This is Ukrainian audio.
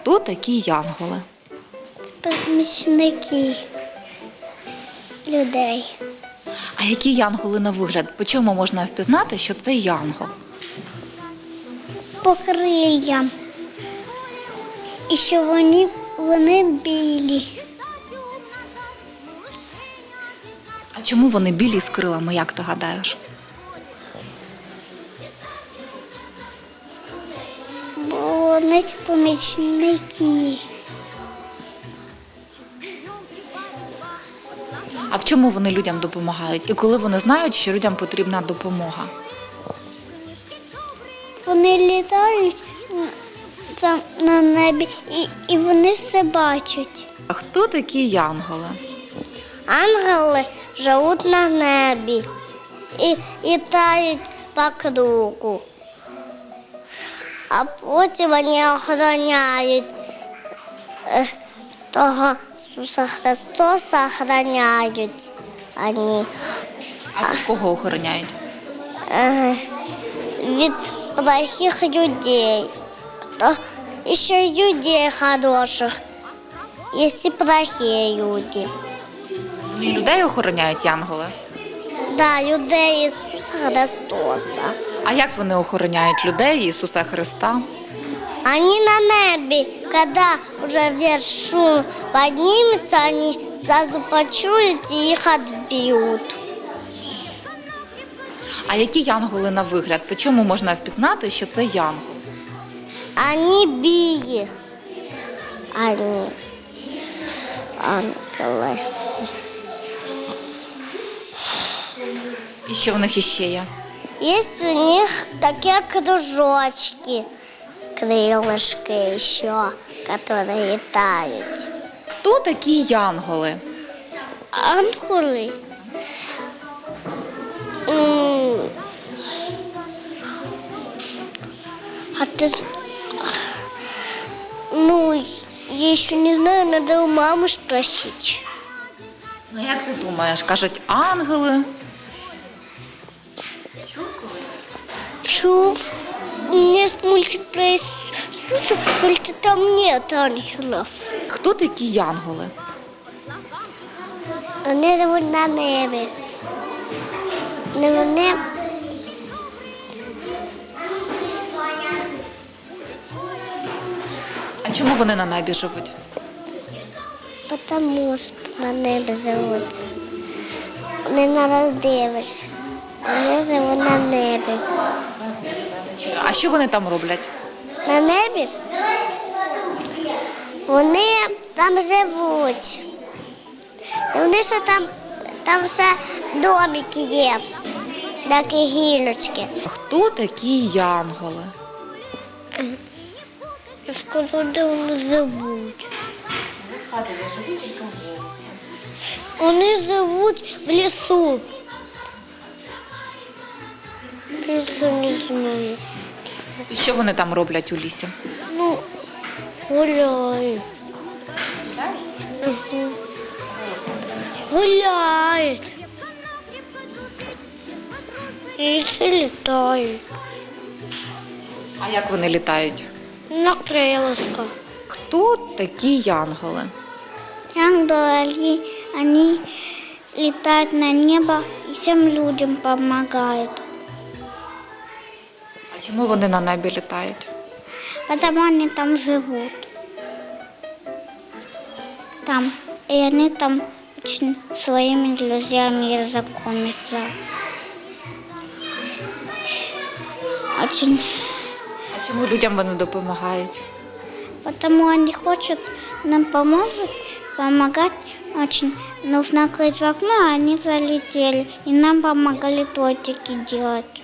Хто такі янголи? Це помічники людей. А які янголи на вигляд? По чому можна впізнати, що це янгол? По крильям. І що вони, вони білі. А чому вони білі з крилами, як ти гадаєш? Вони помічники. А в чому вони людям допомагають? І коли вони знають, що людям потрібна допомога? Вони літають там на небі і, і вони все бачать. А хто такі янголи? Ангели живуть на небі і літають по кругу. А потім вони охороняють е, того Ісуса Христоса охороняють вони А від кого охороняють? е, від плохих людей. Хто ще людей хороших, є і плохі люди. Вони людей охороняють янголи. Да, людей Ісуса Христоса. А як вони охороняють людей Ісуса Христа? Они на небе, когда уже весь шум поднимется, они сразу почуют и их отбьют. А які янголи на вигляд? По чому можна впізнати, що це янгол? Они бии. Они. Ангелы. І що в них іще є? Есть у них такие кружочки, крылышки еще, которые летают. Хто такі янголи? Ангелы. М. А ты... з- Ну, я еще не знаю, надо у мамы спросить. Ну як ти думаєш? Кажуть ангели. Чув. Есть мультик про Иисуса, только там нет ангелов. Хто такі янголи? Вони живуть на небі. Не вони А чому вони на небі живуть? Потому що на небі живуть. Не народились. Вони живуть на небі. А що вони там роблять? На небі вони там живуть. Вони ще там, там ще домики є, такі гілочки. Хто такі янголи? Я скажу, де вони живуть. Вони живуть в лісу. Більше не знаю. І що вони там роблять у лісі? Ну, гуляють. Гуляють. І всі літають. А як вони літають? На крилышках. Хто такі янголи? Ангелы, они летают на небо и всем людям помогают. Чому вони на небі літають? Потому они там живут. Там. И они там очень своими друзьями знакомятся. Очень. А чому людям вони допомагають? Потому они хотят нам поможет, помогать очень. Нужно открыть в окно, а они залетели. И нам помогали тортики делать.